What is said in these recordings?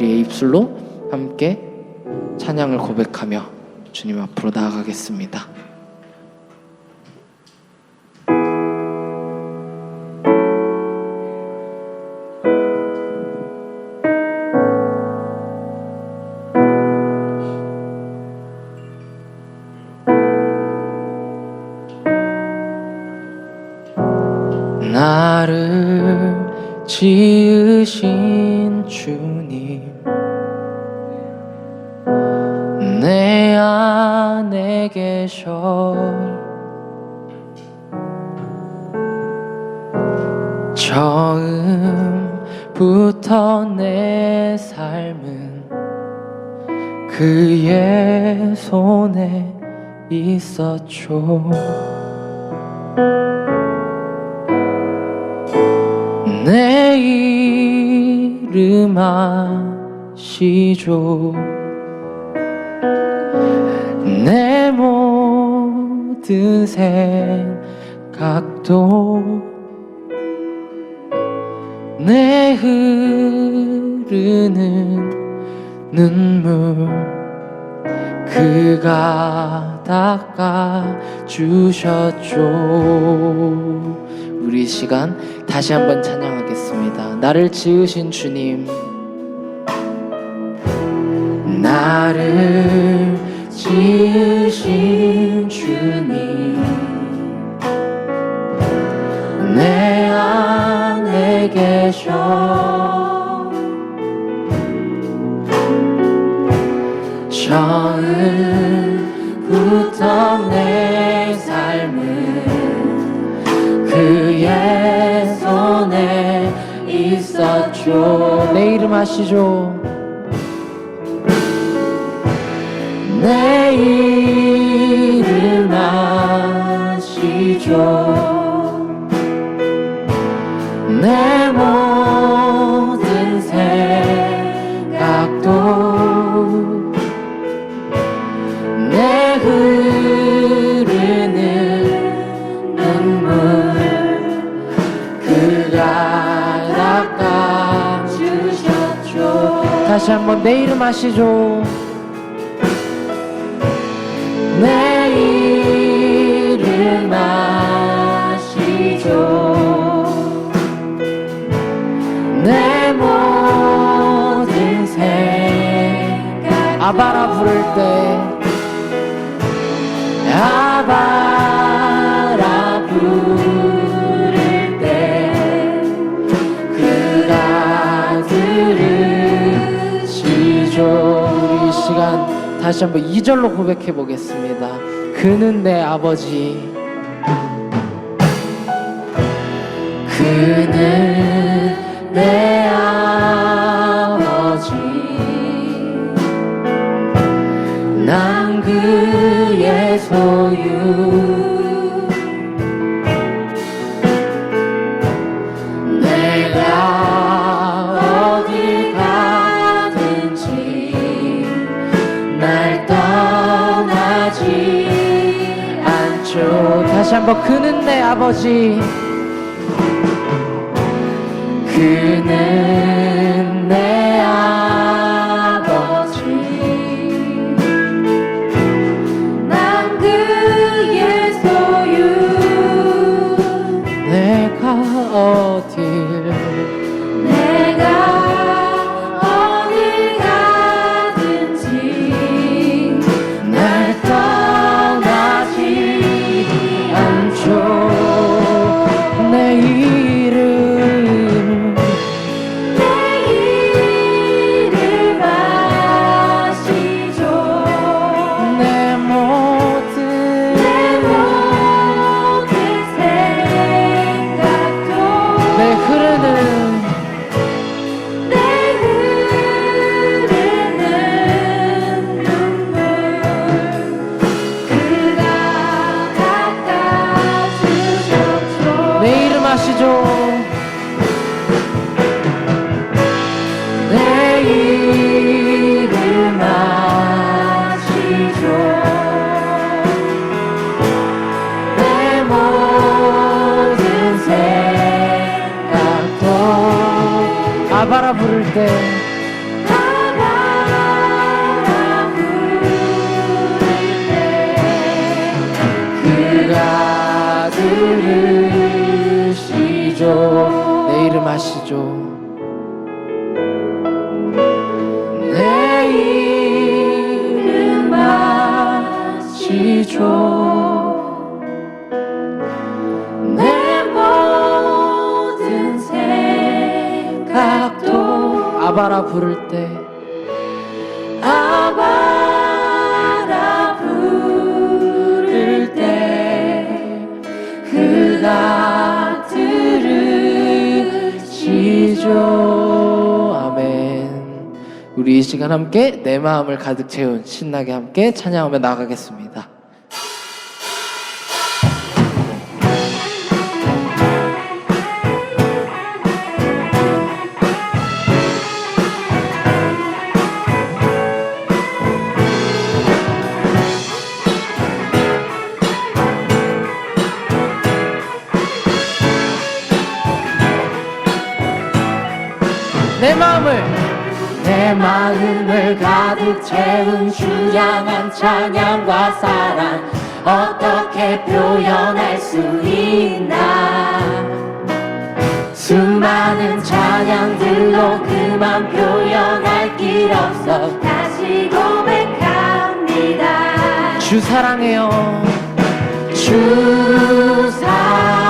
우리의 입술로 함께 찬양을 고백하며 주님 앞으로 나아가겠습니다. 처음부터 내 삶은 그의 손에 있었죠. 내 이름 아시죠? 내 모든 생각도 내 흐르는 눈물 그가 닦아 주셨죠. 우리 이 시간 다시 한번 찬양하겠습니다. 나를 지으신 주님. 나를 지으신 있었죠. 내 이름 아시죠? 내 다시 한번 내 이름 아시죠? 내 이름 아시죠? 내 모든 생각 아바라 부를 때. 아바 다시 한번 2절로 고백해 보겠습니다. 그는 내 아버지. 그는 내 아버지. 난 그의 소유 다시 한번 그는 내 아버지. 그는 마시죠. 내 이름 마시죠. 내 모든 생각도 아바라 부를 때 들으시죠 아멘. 우리 이 시간 함께 내 마음을 가득 채운 신나게 함께 찬양하며 나가겠습니다 가득 채운 주양한 찬양과 사랑 어떻게 표현할 수 있나? 수많은 찬양들로 그만 표현할 길 없어 다시 고백합니다. 주 사랑해요. 주 사랑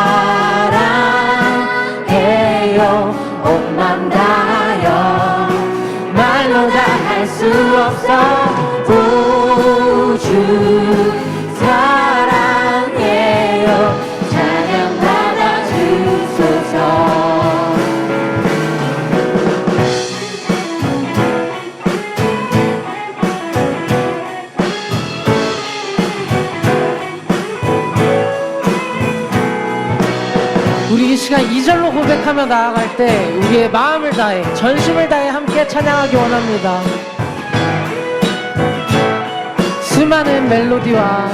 우리 이 시간 2절로 고백하며 나아갈 때 우리의 마음을 다해 전심을 다해 함께 찬양하기 원합니다 수많은 멜로디와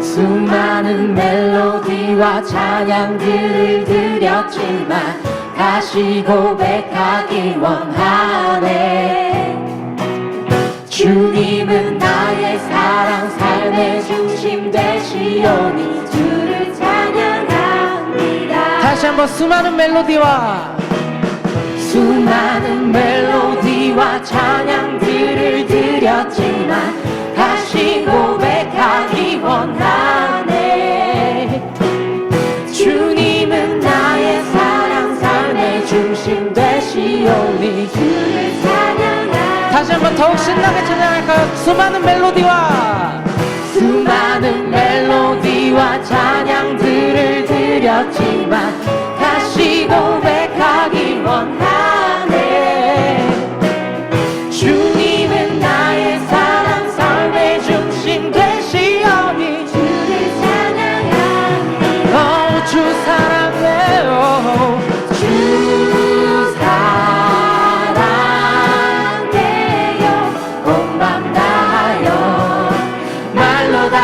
수많은 멜로디와 찬양들을 드렸지만 다시 고백하기 원하네. 주님은 나의 사랑 삶의 중심 되시오니 주를 찬양합니다. 다시 한번 수많은 멜로디와 수많은 멜로디와 찬양들을 드렸지만 원하네 주님은 나의 사랑 삶의 중심 되시오니 주를 찬양하 다시 한번 더욱 신나게 찬양할까요? 수많은 멜로디와 수많은 멜로디와 찬양들을 드렸지만 다시 고백하기 원하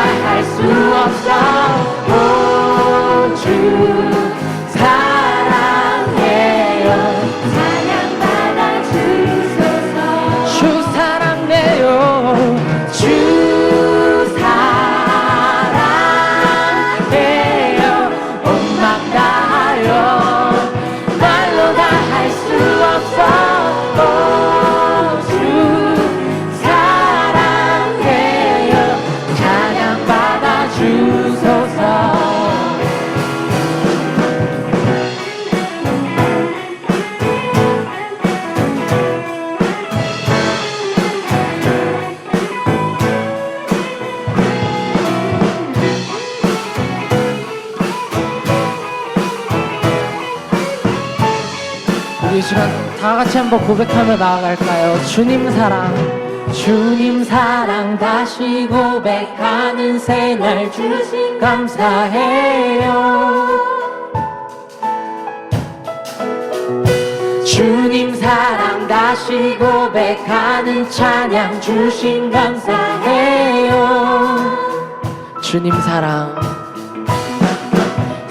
말로 다할 이 시간 다 같이 한번 고백하며 나아갈까요? 주님 사랑 주님 사랑 다시 고백하는 새날 주신 감사해요 주님 사랑 다시 고백하는 찬양 주신 감사해요 주님 사랑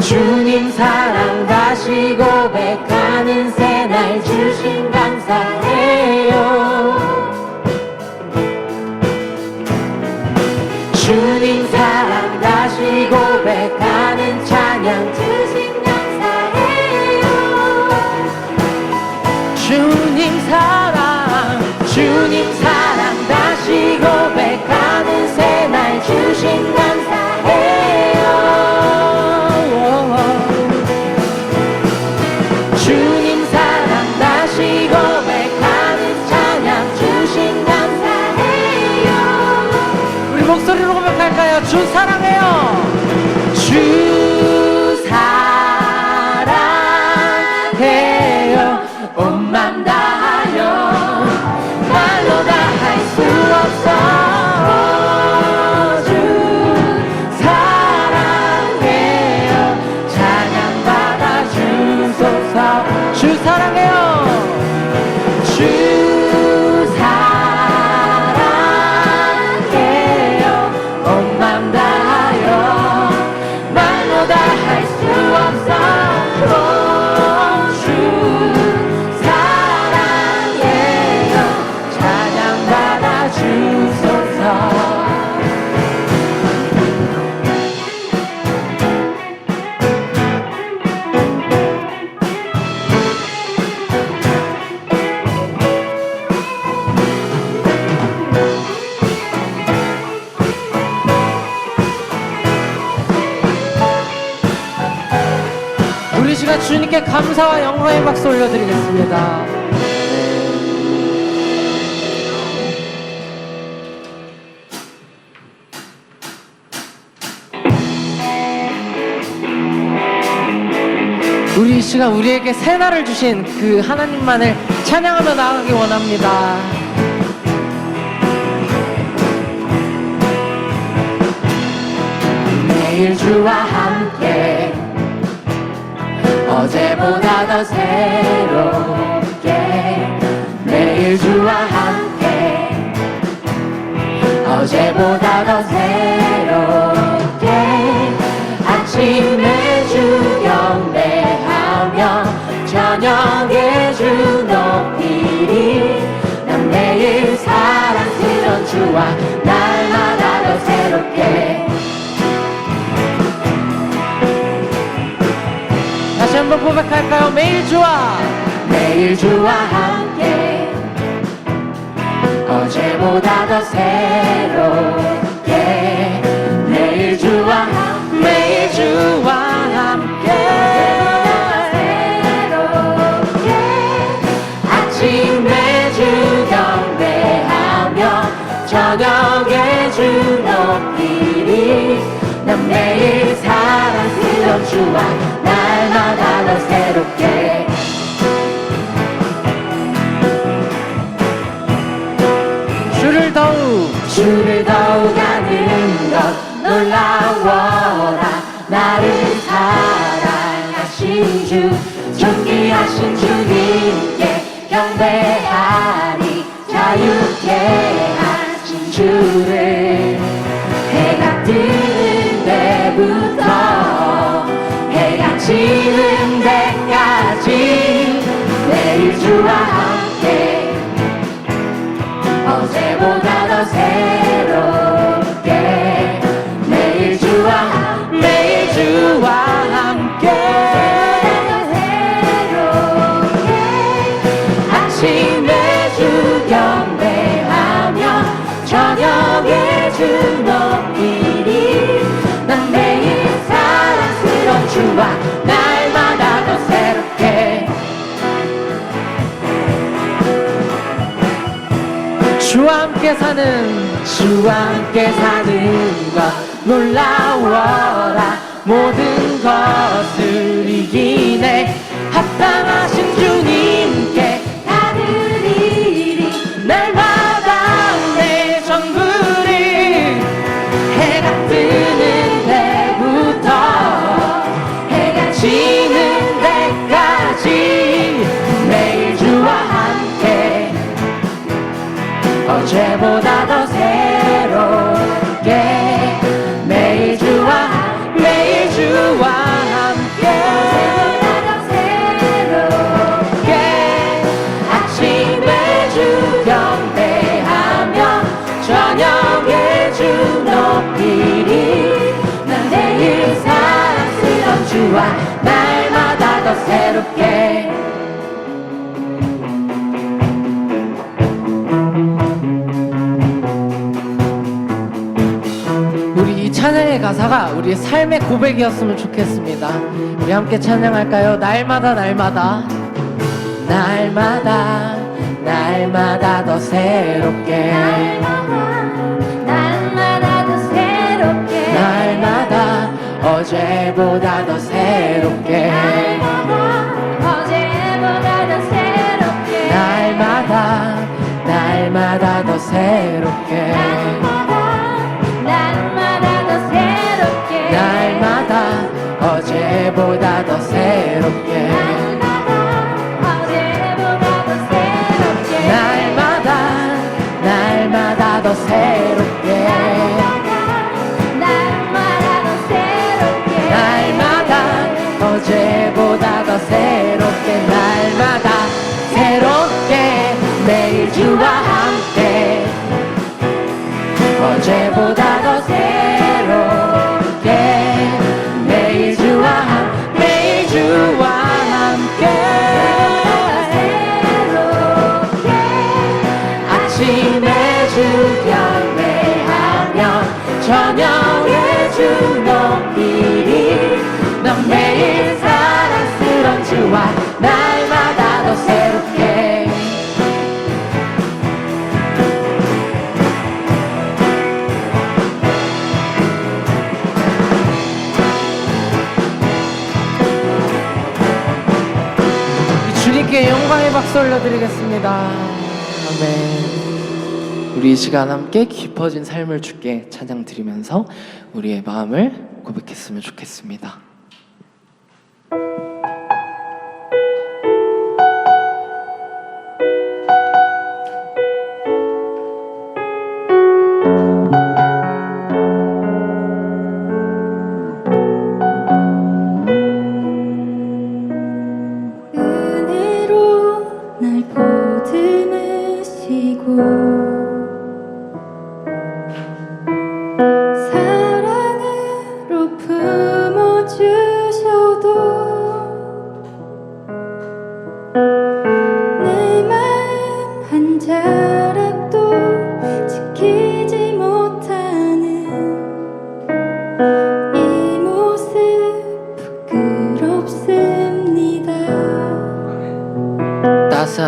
주님 사랑 다시 고백하는 새날 주신 감사해요 주님께 감사와 영광의 박수 올려드리겠습니다. 우리 이 시간 우리에게 새 날을 주신 그 하나님만을 찬양하며 나아가기 원합니다. 매일 주와 어제보다 더 새롭게 매일 주와 함께. 어제보다 더 새롭게 아침에 주 경배하며 저녁 고백할까요? 매일 주와. 매일 주와 함께. 어제보다 더 새롭게. 매일 주와 함께. 매일 주와 함께. 아침에 주 경배하며 저녁에 주 높이리. 난 매일 사랑스러운 주와 데부터 해가 지는 데까지 매일 주와 함께 어제보다 더 새 함께 사는 주와 함께 사는 것. 놀라워라 모든 것 어 우리의 삶의 고백이었으면 좋겠습니다. 우리 함께 찬양할까요? 날마다 날마다. 날마다 날마다 더 새롭게. 날마다 더 새롭게. 어제보다 더 새롭게. 어제보다 더 새롭게. 날마다 날마다 더 새롭게 우리 이 시간 함께 깊어진 삶을 주께 찬양 드리면서 우리의 마음을 고백했으면 좋겠습니다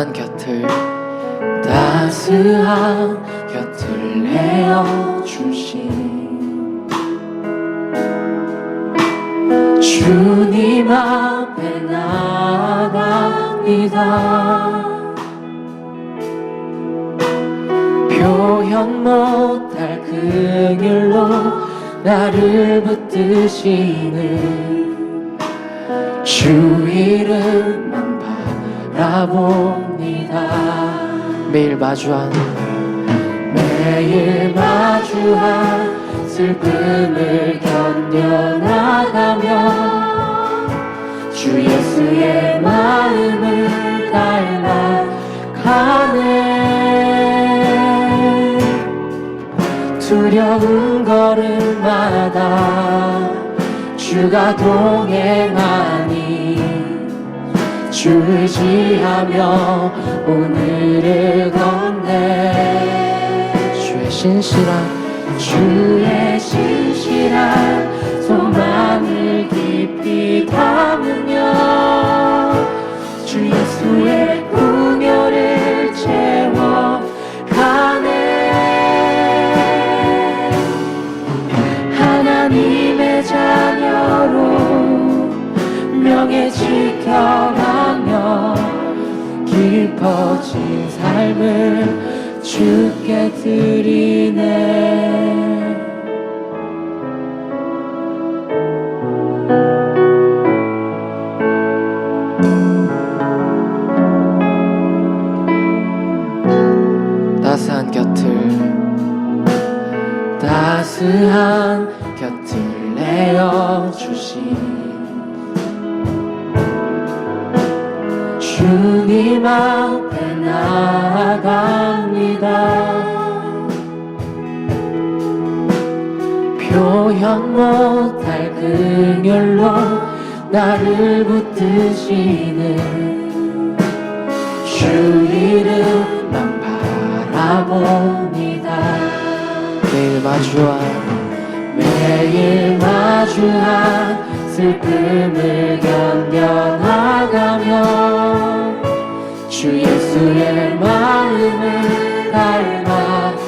따스한 곁을 따스한 곁을 내어 주신 주님 앞에 나갑니다. 표현 못할 긍휼로 나를 붙드시는 주 이름만 바라 봅니다 매일 마주한 매일 마주한 슬픔을 견뎌나가며 주 예수의 마음을 닮아가네. 두려운 걸음마다 주가 동행하니 주 의지하며 오늘을 걷네. 주의 신실한 주의 신실한 소망을 깊이 담으며 주 예수의 궁여를 채워 가네. 하나님 명예 지켜가며 깊어진 삶을 주께 드리네. 따스한 곁을 따스한 주님 앞에 나아갑니다. 표현 못할 긍휼로 나를 붙드시는 주 이름만 바라봅니다. 매일 마주한 매일 마주한 슬픔을 견뎌나가며 주 예수의 마음을 닮아가네.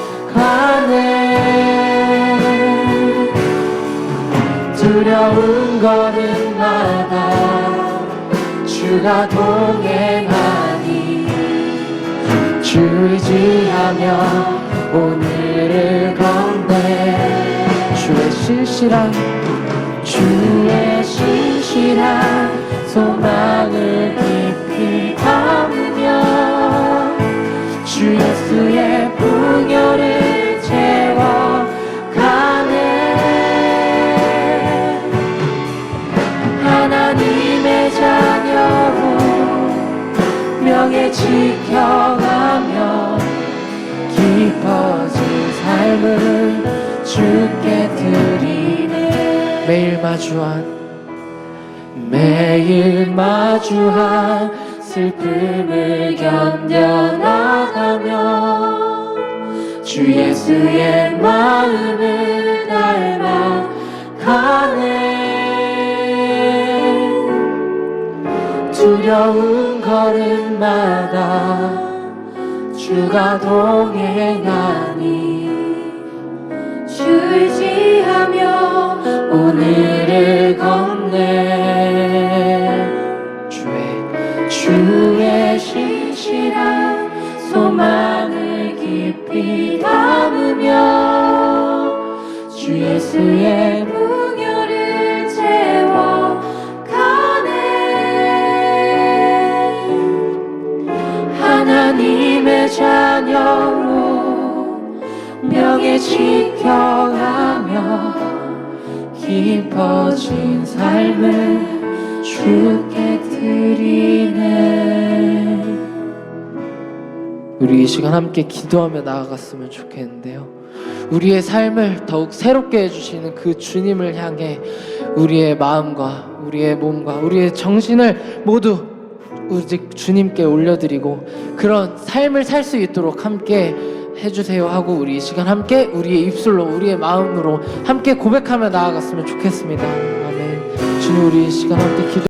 두려운 걸음마다. 주가 동행하니. 주 의지하며 오늘을 건네 주의 신실한 주의 신실한 소망 예수의 풍요를 채워 가네. 하나님의 자녀로 명예 지켜가며 깊어진 삶을 주께 드리네. 매일 마주한 매일 마주한 슬픔을 견뎌나 가며 주 예수의 마음을 닮아가네 두려운 걸음마다 주가 동행하니 주 의지하며 오늘을 자녀로 명예 지켜가며 깊어진 삶을 주께 드리네. 우리 이 시간 함께 기도하며 나아갔으면 좋겠는데요 우리의 삶을 더욱 새롭게 해주시는 그 주님을 향해 우리의 마음과 우리의 몸과 우리의 정신을 모두 오직 주님께 올려드리고 그런 삶을 살 수 있도록 함께 해주세요 하고 우리 이 시간 함께 우리의 입술로 우리의 마음으로 함께 고백하며 나아갔으면 좋겠습니다. 아멘. 주님 우리 이 시간 함께 기도.